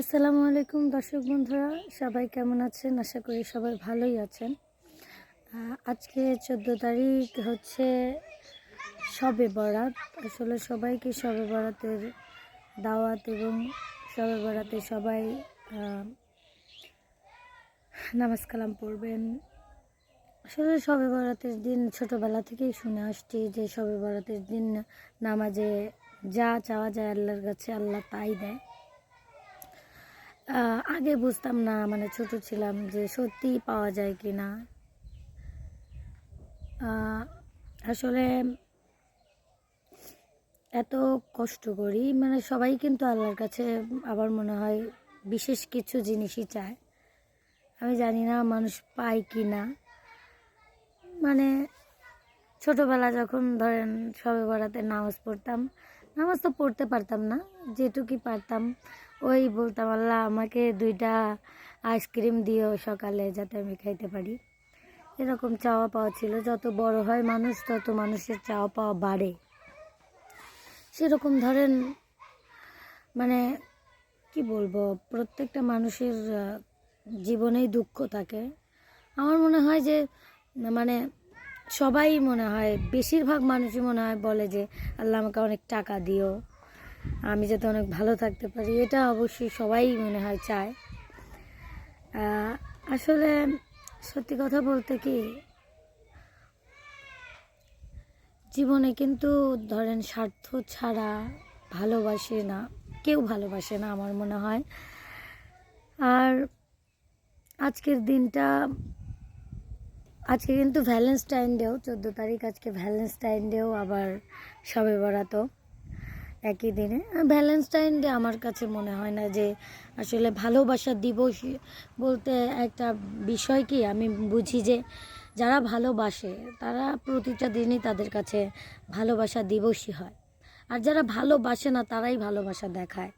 আসসালামু আলাইকুম দর্শক বন্ধুরা, সবাই কেমন আছেন? আশা করি সবাই ভালোই আছেন। আজকে চোদ্দ তারিখ হচ্ছে সবে বরাত। আসলে সবাইকে সবে বরাতের দাওয়াত এবং সবে বরাতে সবাই নামাজ কালাম পড়বেন। আসলে সবে বরাতের দিন ছোটোবেলা থেকেই শুনে আসছি যে সবে বরাতের দিন নামাজে যা চাওয়া যায় আল্লাহর কাছে, আল্লাহ তাই দেয়। আগে বুঝতাম না মানে ছোট ছিলাম যে সত্যি পাওয়া যায় কি না আসলে এত কষ্ট করি মানে সবাই কিন্তু আল্লাহর কাছে আবার মনে হয় বিশেষ কিছু জিনিসই চায়। আমি জানি না মানুষ পায় কি না মানে ছোটবেলা যখন ধরেন সবে বেড়াতে নামাজ পড়তাম, নামাজ তো পড়তে পারতাম না, যেটুকুই পারতাম। ওই বলতাম আল্লাহ আমাকে দুইটা আইসক্রিম দিও সকালে যাতে আমি খাইতে পারি। এরকম চাওয়া পাওয়া ছিল। যত বড় হয় মানুষ, তত মানুষের চাওয়া পাওয়া বাড়ে। সেরকম ধরেন মানে কি বলব, প্রত্যেকটা মানুষের জীবনেই দুঃখ থাকে। আমার মনে হয় যে মানে সবাই মনে হয়, বেশিরভাগ মানুষই মনে হয় বলে যে, আল্লাহ আমাকে অনেক টাকা দিও। আমি যাতে অনেক ভালো থাকতে পারি, এটা অবশ্যই সবাই মনে হয় চায়। আসলে সত্যি কথা বলতে কি, জীবনে কিন্তু ধরেন স্বার্থ ছাড়া ভালোবাসে না, কেউ ভালোবাসে না আমার মনে হয়। আর আজকের দিনটা, আজকে কিন্তু ভ্যালেন্টাইন ডেও চোদ্দ তারিখ আজকে ভ্যালেন্টাইন ডেও আবার সবে বরাতও একই দিনে। ভ্যালেন্টাইন ডে আমার কাছে মনে হয় না যে আসলে ভালোবাসা দিবস বলতে একটা বিষয় কি? আমি বুঝি যে যারা ভালোবাসে তারা প্রতিটা দিনই তাদের কাছে ভালোবাসা দিবসই হয়। আর যারা ভালোবাসে না তারাই ভালোবাসা দেখায়।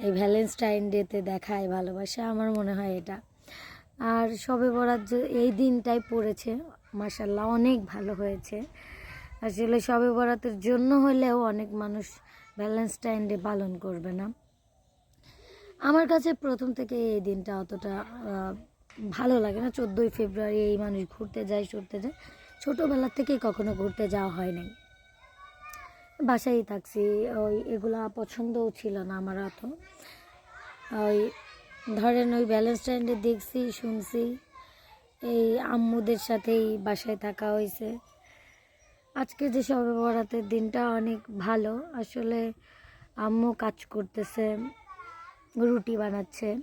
এই ভ্যালেন্টাইন ডেতে দেখায় ভালোবাসা, আমার মনে হয় এটা। আর সবে বরাত এই দিনটাই পড়েছে মাসাল্লাহ অনেক ভালো হয়েছে। আসলে সবে বরাতের জন্য হলেও অনেক মানুষ ভ্যালেন্টাইন ডে পালন করবে না। আমার কাছে প্রথম থেকে এই দিনটা অতটা ভালো লাগে না। চোদ্দোই ফেব্রুয়ারি এই মানুষ ঘুরতে যায় ঘুরতে যায়। ছোটোবেলার থেকেই কখনো ঘুরতে যাওয়া হয় নাই। বাসায় থাকছি, ওই এগুলা পছন্দও ছিল না আমার অত। ওই ধরেন ওই ভ্যালেন্টাইন ডে দেখছি, শুনছি, এই আম্মুদের সাথেই বাসায় থাকা হয়েছে। আজকে যে সবে বরাতের দিনটা অনেক ভালো। আসলে আম্মু কাজ করতেছে, রুটি বানাচ্ছে।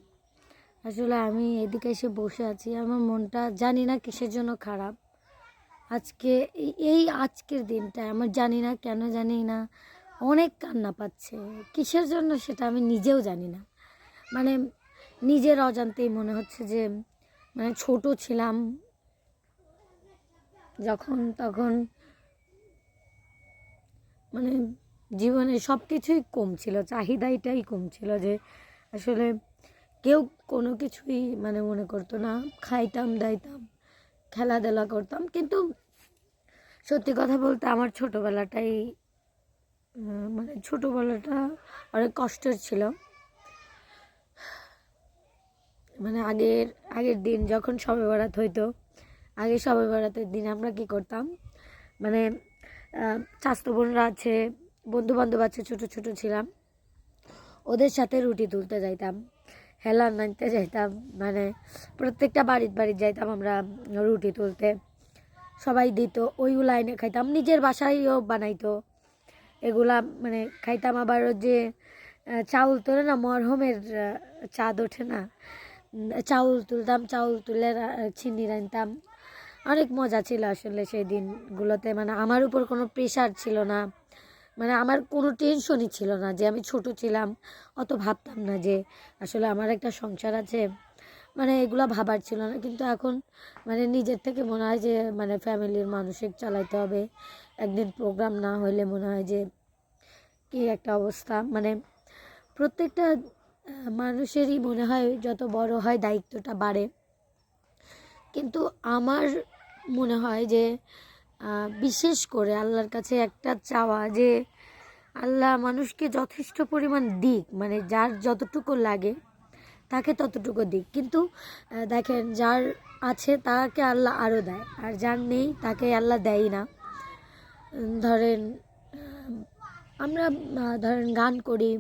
আসলে আমি এদিকে এসে বসে আছি, আমার মনটা জানি না কিসের জন্য খারাপ। আজকে এই- আজকের দিনটা আমার জানি না, কেন জানি না, অনেক কান্না পাচ্ছে। কিসের জন্য সেটা আমি নিজেও জানি না। মানে নিজের অজান্তেই মনে হচ্ছে যে মানে ছোট ছিলাম যখন, তখন মানে জীবনে সব কিছুই কম ছিল চাহিদাটাই কম ছিল যে আসলে কেউ কোনো কিছুই মানে মনে করতো না, খাইতাম, দাইতাম, খেলাধুলা করতাম। কিন্তু সত্যি কথা বলতে আমার ছোটোবেলাটাই মানে ছোটোবেলাটা অনেক কষ্টের ছিল। মানে আগের আগের দিন যখন সবে বরাত হইতো, আগে সবে বরাতের দিন আমরা কি করতাম? মানে চাস্তো বোনরা আছে বন্ধু বান্ধব আছে, ছোটো ছোটো ছিলাম। ওদের সাথে রুটি তুলতে যাইতাম, হেলান নাইতে যাইতাম মানে প্রত্যেকটা বাড়ির বাড়ির যাইতাম আমরা রুটি তুলতে। সবাই দিত ওইগুলো এনে খাইতাম, নিজের বাসায়ও বানাইতো। এগুলা মানে খাইতাম আবার ওই যে চাউল তোলে না, মরহমের চাঁদ ওঠে না চাউল তুলতাম, চাউল তুলে চিনি রানতাম অনেক মজা ছিল আসলে সেই দিনগুলোতে। মানে আমার উপর কোনো প্রেশার ছিল না। মানে আমার কোনো টেনশনই ছিল না যে আমি ছোট ছিলাম। অত ভাবতাম না যে আসলে আমার একটা সংসার আছে। মানে এগুলো ভাবার ছিল না। কিন্তু এখন মানে নিজের থেকে মনে হয় যে মানে ফ্যামিলির মানসিক চালাইতে হবে। একদিন প্রোগ্রাম না হলে মনে হয় যে কি একটা অবস্থা। মানে প্রত্যেকটা মানুষেরই মনে হয় যত বড় হয় দায়িত্বটা বাড়ে। কিন্তু আমার মনে হয় যে বিশেষ করে আল্লাহর কাছে একটা চাওয়া যে, আল্লাহ মানুষকে যথেষ্ট পরিমাণ দিক মানে যার যতটুকু লাগে, তাকে ততটুকু দিক। কিন্তু দেখেন, যার আছে তাকে আল্লাহ আরও দেয়, আর যার নেই তাকে আল্লাহ দেয় না। ধরেন আমরা ধরেন গান করি,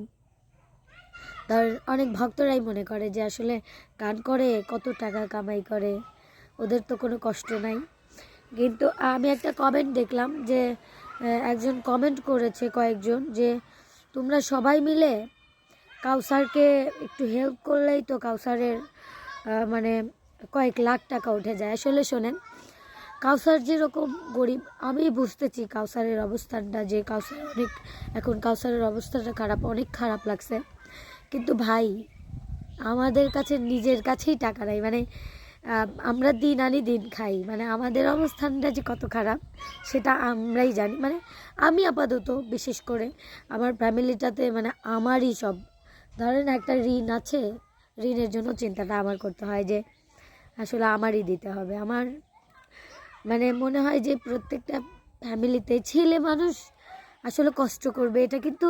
ধর, অনেক ভক্তরাই মনে করে যে আসলে গান করে, কত টাকা কামাই করে, ওদের তো কোনো কষ্ট নাই। কিন্তু আমি একটা কমেন্ট দেখলাম যে একজন কমেন্ট করেছে কয়েকজন যে, তোমরা সবাই মিলে কাউসারকে একটু হেল্প করলেই তো কাউসারের মানে কয়েক লাখ টাকা উঠে যায়। আসলে শোনেন, কাউসার যেরকম গরিব, আমি বুঝতেছি কাউসারের অবস্থানটা যে কাউসার অনেক, এখন কাউসারের অবস্থাটা খারাপ, অনেক খারাপ লাগছে। কিন্তু ভাই, আমাদের কাছে নিজের কাছেই টাকা নাই। মানে আমরা দিন আনি দিন খাই। মানে আমাদের অবস্থানটা যে কত খারাপ, সেটা আমরাই জানি। মানে আমি আপাতত বিশেষ করে আমার ফ্যামিলিটাতে মানে আমারই সব, ধরেন একটা ঋণ আছে, ঋণের জন্য চিন্তাটা আমার করতে হয় যে আসলে আমারই দিতে হবে। আমার মানে মনে হয় যে প্রত্যেকটা ফ্যামিলিতে ছেলে মানুষ আসলে কষ্ট করবে। এটা কিন্তু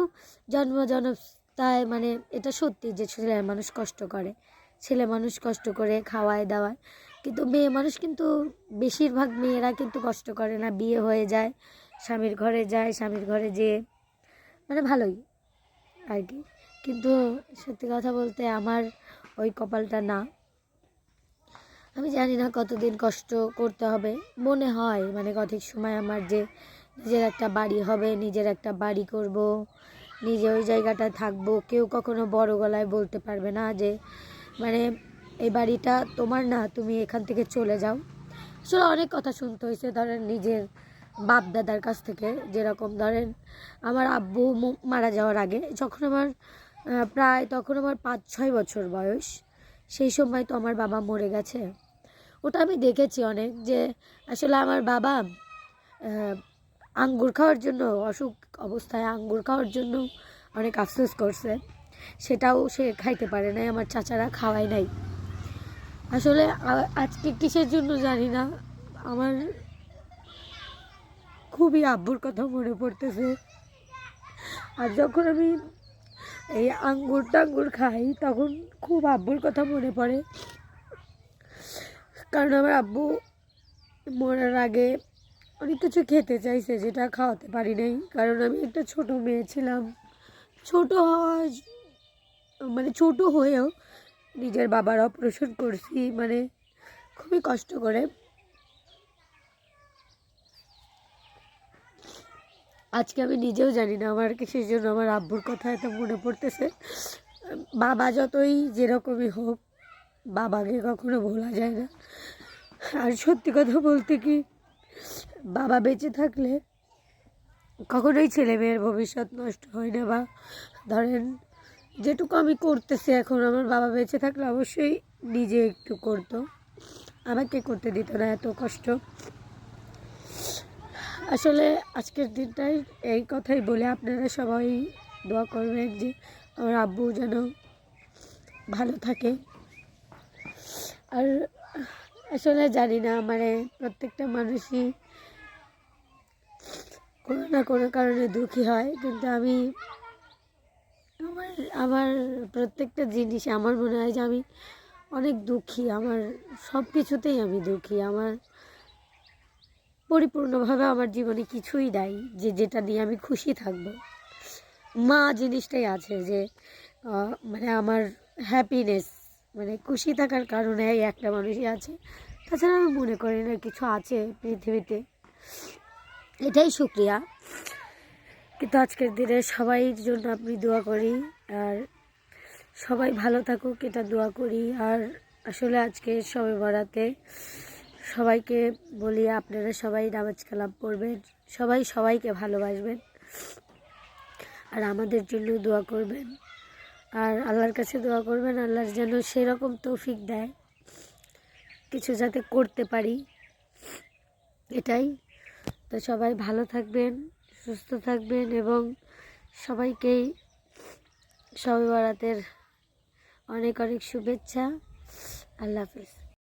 জন্ম জনতায় মানে এটা সত্যি যে ছেলে মানুষ কষ্ট করে। ছেলে মানুষ কষ্ট করে খাওয়ায় দাওয়ায়। কিন্তু মেয়ে মানুষ কিন্তু বেশিরভাগ মেয়েরা কিন্তু কষ্ট করে না, বিয়ে হয়ে যায়, স্বামীর ঘরে যায়, স্বামীর ঘরে যেয়ে। মানে ভালোই আর কি। কিন্তু সত্যি কথা বলতে আমার ওই কপালটা না। আমি জানি না কতদিন কষ্ট করতে হবে। মনে হয় মানে কঠিক সময় আমার যে নিজের একটা বাড়ি হবে, নিজের একটা বাড়ি করব, নিজে ওই জায়গাটায় থাকব। কেউ কখনো বড় গলায় বলতে পারবে না যে মানে এই বাড়িটা তোমার না, তুমি এখান থেকে চলে যাও। আসলে অনেক কথা শুনতে হয়েছে, ধরেন নিজের বাপ দাদার কাছ থেকে। যেরকম ধরেন আমার আব্বু মারা যাওয়ার আগে যখন আমার প্রায় তখন আমার পাঁচ, ছয় বছর বয়স, সেই সময় তো আমার বাবা মরে গেছে। ওটা আমি দেখেছি অনেক যে আসলে আমার বাবা আঙ্গুর খাওয়ার জন্য, অসুখ অবস্থায় আঙ্গুর খাওয়ার জন্য অনেক আফসোস করছে। সেটাও সে খাইতে পারে নাই, আমার চাচারা খাওয়ায় নাই। আসলে আজকে কিসের জন্য জানি না, আমার খুবই আব্বুর কথা মনে পড়তেছে। আর যখন আমি এই আঙ্গুর টাঙ্গুর খাই, তখন খুব আব্বুর কথা মনে পড়ে। কারণ আমার আব্বু মরার আগে অনেক কিছু খেতে চাইছে, যেটা খাওয়াতে পারি নাই। কারণ আমি একটা ছোট মেয়ে ছিলাম। ছোট হওয়া মানে ছোট হয়েও নিজের বাবার অপারেশন করছি মানে খুবই কষ্ট করে। আজকে আমি নিজেও জানি না, আমার কি সেই জন্য আমার আব্বুর কথা এত মনে পড়তেছে। বাবা যতই যেরকমই হোক, বাবাকে কখনো ভোলা যায় না। আর সত্যি কথা বলতে কি, বাবা বেঁচে থাকলে কখনোই ছেলে মেয়ের ভবিষ্যৎ নষ্ট হয় না বা ধরেন যেটুকু আমি করতেছি এখন, আমার বাবা বেঁচে থাকলে অবশ্যই নিজে একটু করতো। আমাকে করতে দিত না এত কষ্ট। আসলে আজকের দিনটাই এই কথাই বলে, আপনারা সবাই দোয়া করবেন যে আমার আব্বু যেন ভালো থাকে। আর আসলে জানি না মানে প্রত্যেকটা মানুষই কোনো না কোনো কারণে দুঃখী হয়, কিন্তু আমি আমার আমার প্রত্যেকটা জিনিস আমার মনে হয় যে আমি অনেক দুঃখী। আমার সব কিছুতেই আমি দুঃখী। আমার পরিপূর্ণভাবে আমার জীবনে কিছুই নাই যে যেটা নিয়ে আমি খুশি থাকব। মা জিনিসটাই আছে যে মানে আমার হ্যাপিনেস মানে খুশি থাকার কারণে একটা মানুষই আছে। তাছাড়া আমি মনে করি না কিছু আছে পৃথিবীতে। এটাই শুক্রিয়া। কিন্তু আজকের দিনে সবাইয়ের জন্য আমি দোয়া করি আর সবাই ভালো থাকুক, এটা দোয়া করি। আর আসলে আজকে সবে বরাতে সবাইকে বলি, আপনারা সবাই নামাজ কালাম পড়বেন, সবাই সবাইকে ভালোবাসবেন আর আমাদের জন্য দোয়া করবেন। আর আল্লাহর কাছে দোয়া করবেন আল্লাহর যেন সেরকম তৌফিক দেয়, কিছু যাতে করতে পারি। এটাই। তো সবাই ভালো থাকবেন। সুস্থ থাকবেন এবং সবাইকেই সবাই বারাতের অনেক অনেক শুভেচ্ছা। আল্লাহ হাফিজ।